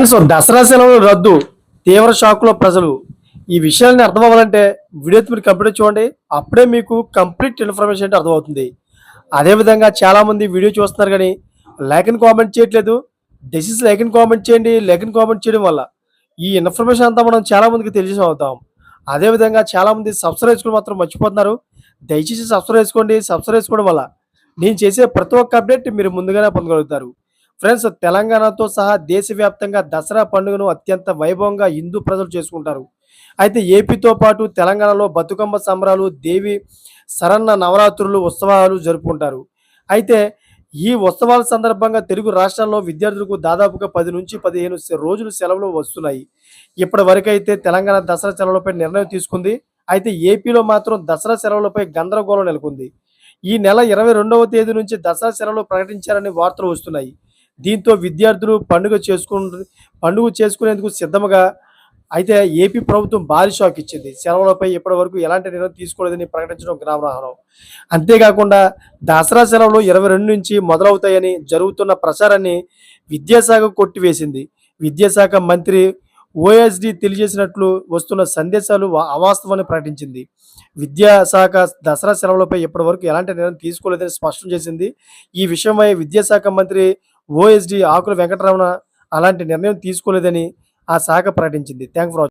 దసరా సెలవులు రద్దు తీవ్ర షాక్లో ప్రజలు. ఈ విషయాన్ని అర్థం అవ్వాలంటే వీడియో మీరు కంప్లీట్ చూడండి. అప్పుడే మీకు కంప్లీట్ ఇన్ఫర్మేషన్ అంటే అర్థమవుతుంది. అదేవిధంగా చాలామంది వీడియో చూస్తున్నారు కానీ లైక్ అండ్ కామెంట్ చేయట్లేదు. డెసిస్ లైక్ అండ్ కామెంట్ చేయండి. లైక్ అండ్ కామెంట్ చేయడం వల్ల ఈ ఇన్ఫర్మేషన్ అంతా మనం చాలా మందికి తెలియజేసి అవుతాం అదేవిధంగా చాలామంది సబ్స్క్రైబ్ చేసుకోవడం మాత్రం మర్చిపోతున్నారు. దయచేసి సబ్స్క్రైబ్ చేసుకోండి. సబ్స్క్రైబ్ చేసుకోవడం వల్ల నేను చేసే ప్రతి ఒక్క అప్డేట్ మీరు ముందుగానే పొందగలుగుతారు. ఫ్రెండ్స్ తెలంగాణతో సహా దేశవ్యాప్తంగా దసరా పండుగను అత్యంత వైభవంగా హిందూ ప్రజలు చేసుకుంటారు. అయితే ఏపీతో పాటు తెలంగాణలో బతుకమ్మ సంబరాలు దేవి శరన్న నవరాత్రులు ఉత్సవాలు జరుపుకుంటారు. అయితే ఈ ఉత్సవాల సందర్భంగా తెలుగు రాష్ట్రాల్లో విద్యార్థులకు దాదాపుగా పది నుంచి పదిహేను రోజులు సెలవులు వస్తున్నాయి. ఇప్పటి తెలంగాణ దసరా సెలవులపై నిర్ణయం తీసుకుంది. అయితే ఏపీలో మాత్రం దసరా సెలవులపై గందరగోళం నెలకొంది. ఈ నెల ఇరవై రెండవ తేదీ నుంచి దసరా సెలవులు ప్రకటించారని వార్తలు వస్తున్నాయి. దీంతో విద్యార్థులు పండుగ చేసుకు పండుగ చేసుకునేందుకు సిద్ధంగా అయితే ఏపీ ప్రభుత్వం భారీ షాక్ ఇచ్చింది. సెలవులపై ఇప్పటి వరకు ఎలాంటి నిర్ణయం తీసుకోలేదని ప్రకటించడం గ్రామరాహనం అంతేకాకుండా దసరా సెలవులు ఇరవై రెండు నుంచి మొదలవుతాయని జరుగుతున్న ప్రచారాన్ని విద్యాశాఖ కొట్టివేసింది. విద్యాశాఖ మంత్రి ఓఎస్డి తెలియజేసినట్లు వస్తున్న సందేశాలు అవాస్తవాన్ని ప్రకటించింది. విద్యాశాఖ దసరా సెలవులపై ఇప్పటి వరకు ఎలాంటి నిర్ణయం తీసుకోలేదని స్పష్టం చేసింది. ఈ విషయమై విద్యాశాఖ మంత్రి ఓఎస్డి ఆకుల వెంకటరమణ అలాంటి నిర్ణయం తీసుకోలేదని ఆ శాఖ ప్రకటించింది. Thank for